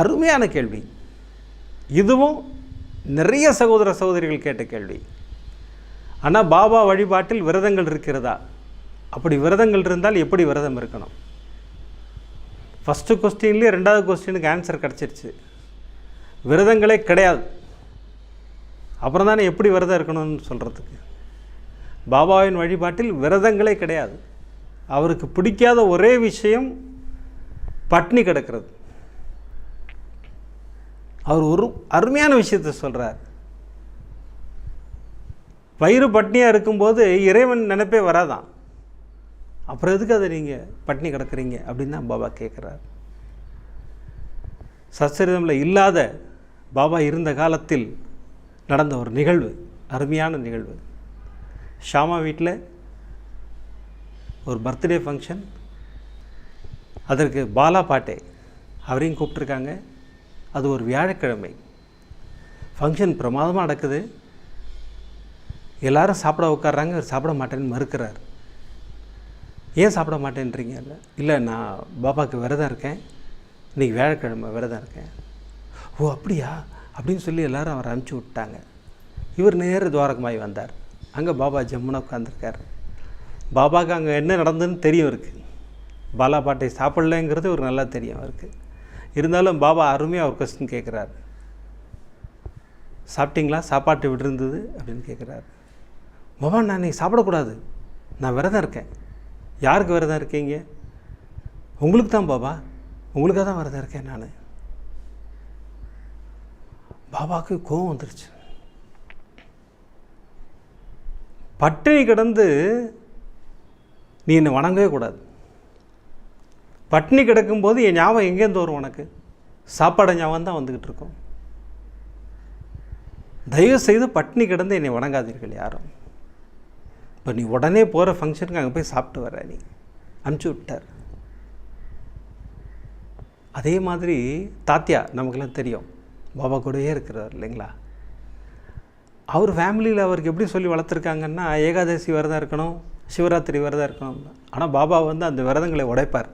அருமையான கேள்வி. இதுவும் நிறைய சகோதர சகோதரிகள் கேட்ட கேள்வி. ஆனால் பாபா வழிபாட்டில் விரதங்கள் இருக்கிறதா? அப்படி விரதங்கள் இருந்தால் எப்படி விரதம் இருக்கணும்? ஃபஸ்ட்டு கொஸ்டின்லேயே ரெண்டாவது கொஸ்டினுக்கு ஆன்சர் கிடச்சிருச்சு. விரதங்களே கிடையாது. அப்புறம் தானே எப்படி விரதம் இருக்கணும்னு சொல்கிறதுக்கு பாபாவின் வழிபாட்டில் விரதங்களே கிடையாது. அவருக்கு பிடிக்காத ஒரே விஷயம் பட்னி கிடக்கிறது. அவர் ஒரு அருமையான விஷயத்தை சொல்கிறார் வயிறு பட்னியாக இருக்கும்போது இறைவன் நினைப்பே வராதான். அப்புறம் எதுக்கு அதை நீங்கள் பட்னி கிடக்குறீங்க அப்படின்னு தான் பாபா கேட்குறார் சச்சரிதமில் இல்லாத பாபா இருந்த காலத்தில் நடந்த ஒரு நிகழ்வு அருமையான நிகழ்வு. ஷாமா வீட்டில் ஒரு பர்த்டே ஃபங்க்ஷன். அதற்கு பாலா பாட்டே அவரையும் கூப்பிட்ருக்காங்க அது ஒரு வியாழக்கிழமை. ஃபங்க்ஷன் பிரமாதமாக நடக்குது. எல்லாரும் சாப்பிட உட்கார்றாங்க இவர் சாப்பிட மாட்டேன்னு மறுக்கிறார். ஏன் சாப்பிட மாட்டேன்றீங்க? இல்லை இல்லை நான் பாபாவுக்கு விரதம் இருக்கேன். இன்றைக்கி வியாழக்கிழமை விரதம் இருக்கேன். ஓ அப்படியா? அப்படின்னு சொல்லி எல்லாரும் அவரை அனுப்பிச்சி விட்டாங்க. இவர் நேர துவாரகமாய் வந்தார். அங்கே பாபா ஜம்முனா உட்காந்துருக்கார் பாபாவுக்கு அங்கே என்ன நடந்ததுன்னு தெரியும் இருக்குது பாலா பாட்டை சாப்பிட்லங்கிறது ஒரு நல்லா தெரியும் அவருக்கு. இருந்தாலும் பாபா அருமையாக ஒரு கொஸ்டின் கேட்குறாரு சாப்பிட்டீங்களா? சாப்பாட்டு விட்டுருந்தது அப்படின்னு கேட்குறாரு பாபா நான் இன்றைக்கி சாப்பிடக்கூடாது. நான் விரதம் இருக்கேன். யாருக்கு விரதம் இருக்கீங்க? உங்களுக்கு தான் பாபா. உங்களுக்காக தான் விரதம் இருக்கேன் நான். பாபாவுக்கு கோவம் வந்துருச்சு. பட்டினி கிடந்து நீ என்னை வணங்கவே கூடாது. பட்டினி கிடக்கும்போது என் ஞாபகம் எங்கேருந்து வரும் உனக்கு? சாப்பாடு ஞாபகம் தான் வந்துக்கிட்டு இருக்கும். தயவு செய்து பட்டினி கிடந்து என்னை வணங்காதீர்கள் யாரும். இப்போ நீ உடனே போகிற ஃபங்க்ஷனுக்கு அங்கே போய் சாப்பிட்டு வர நீ. அனுப்பிச்சி விட்டார். அதே மாதிரி தாத்தியா நமக்கெல்லாம் தெரியும். பாபா கூடயே இருக்கிறார் இல்லைங்களா? அவர் ஃபேமிலியில் அவருக்கு எப்படி சொல்லி வளர்த்துருக்காங்கன்னா ஏகாதசி விரதம் இருக்கணும் சிவராத்திரி விரதம் இருக்கணும். ஆனால் பாபா வந்து அந்த விரதங்களை உடைப்பார்.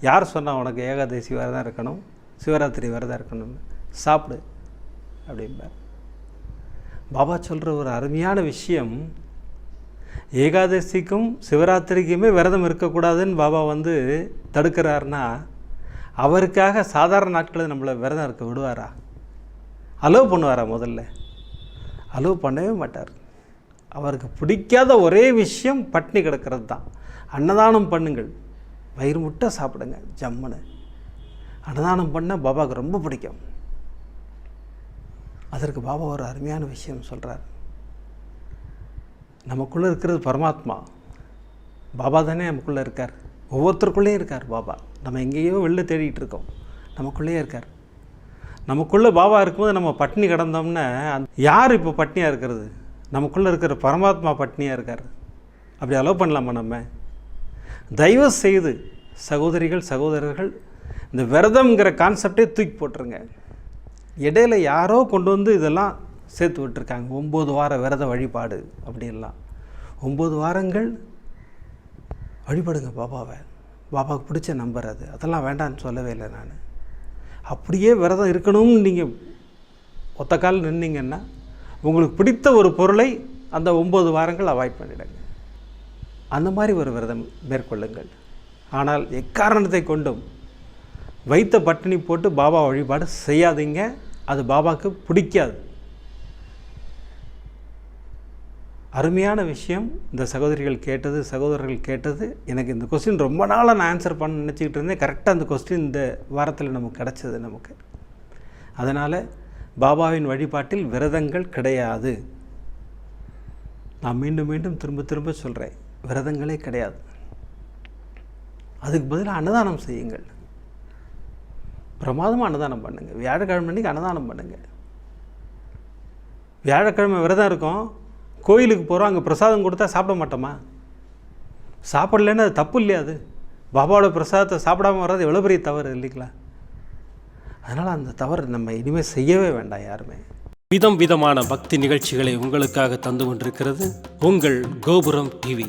யார் சொன்னால் உனக்கு ஏகாதசி விரதம் இருக்கணும்? சிவராத்திரி விரதம் இருக்கணும்னு. சாப்பிடு அப்படிம்பார். பாபா சொல்கிற ஒரு அருமையான விஷயம் ஏகாதசிக்கும் சிவராத்திரிக்குமே விரதம் இருக்கக்கூடாதுன்னு பாபா வந்து தடுக்கிறாருன்னா அவருக்காக சாதாரண நாட்களில் நம்மளை விரதம் இருக்க விடுவாரா? அலோவ் பண்ணுவாரா முதல்ல? அலோவ் பண்ணவே மாட்டார். அவருக்கு பிடிக்காத ஒரே விஷயம் பட்னி கிடக்கிறது தான். அன்னதானம் பண்ணுங்கள். வயிறு முட்டை சாப்பிடுங்க ஜம்முன்னு. அன்னதானம் பண்ண பாபாவுக்கு ரொம்ப பிடிக்கும். அதற்கு பாபா ஒரு அருமையான விஷயம் சொல்கிறார் நமக்குள்ளே இருக்கிறது பரமாத்மா. பாபா தானே நமக்குள்ளே இருக்கார். ஒவ்வொருத்தருக்குள்ளேயும் இருக்கார் பாபா. நம்ம எங்கேயோ வெளில தேடிட்டு இருக்கோம். நமக்குள்ளேயே இருக்கார். நமக்குள்ளே பாபா இருக்கும்போது நம்ம பட்னி கிடந்தோம்னா அந் யார் இப்போ பட்னியாக இருக்கிறது? நமக்குள்ளே இருக்கிற பரமாத்மா பட்னியாக இருக்கார். அப்படி அலோவ் பண்ணலாமா நம்ம? தயவு செய்து சகோதரிகள் சகோதரர்கள் இந்த விரதம்ங்கிற கான்செப்டே தூக்கி போட்டுருங்க. இடையில யாரோ கொண்டு வந்து இதெல்லாம் சேர்த்து விட்டுருக்காங்க. ஒம்பது வார விரத வழிபாடு அப்படின்லாம். ஒம்பது வாரங்கள் வழிபடுங்க பாபாவை. பாபாவுக்கு பிடிச்ச நம்பர் அது. அதெல்லாம் வேண்டாம்னு சொல்லவே இல்லை நான். அப்படியே விரதம் இருக்கணும்னு நீங்கள் ஒத்த கால் நின்னீங்கன்னா உங்களுக்கு பிடித்த ஒரு பொருளை அந்த ஒம்பது வாரங்கள் அவாய்ட் பண்ணிடுங்க. அந்த மாதிரி ஒரு விரதம் மேற்கொள்ளுங்கள். ஆனால் எக்காரணத்தை கொண்டும் வைத்த பட்டினி போட்டு பாபா வழிபாடு செய்யாதீங்க. அது பாபாவுக்கு பிடிக்காது. அருமையான விஷயம். இந்த சகோதரிகள் கேட்டது சகோதரர்கள் கேட்டது. எனக்கு இந்த கொஸ்டின் ரொம்ப நாளாக நான் ஆன்சர் பண்ண நினச்சிக்கிட்டு இருந்தேன். கரெக்டாக அந்த கொஸ்டின் இந்த வாரத்தில் நமக்கு கிடச்சிது நமக்கு. அதனால் பாபாவின் வழிபாட்டில் விரதங்கள் கிடையாது. நான் மீண்டும் மீண்டும் திரும்ப திரும்ப சொல்கிறேன் விரதங்களே கிடையாது. அதுக்கு பதிலாக அன்னதானம் செய்யுங்கள். பிரமாதமாக அன்னதானம் பண்ணுங்கள் வியாழக்கிழமை அன்னைக்கு அன்னதானம் பண்ணுங்கள் வியாழக்கிழமை விரதம் இருக்கும். கோயிலுக்கு போகிறோம் அங்கே பிரசாதம் கொடுத்தா சாப்பிட மாட்டோமா? சாப்பிடலன்னு அது தப்பு இல்லையா அது? பாபாவோட பிரசாதத்தை சாப்பிடாம வர்றது எவ்வளோ பெரிய தவறு இல்லைங்களா? அதனால் அந்த தவறு நம்ம இனிமேல் செய்யவே வேண்டாம் யாருமே. விதம் விதமான பக்தி நிகழ்ச்சிகளை உங்களுக்காக தந்து கொண்டிருக்கிறது உங்கள் கோபுரம் டிவி.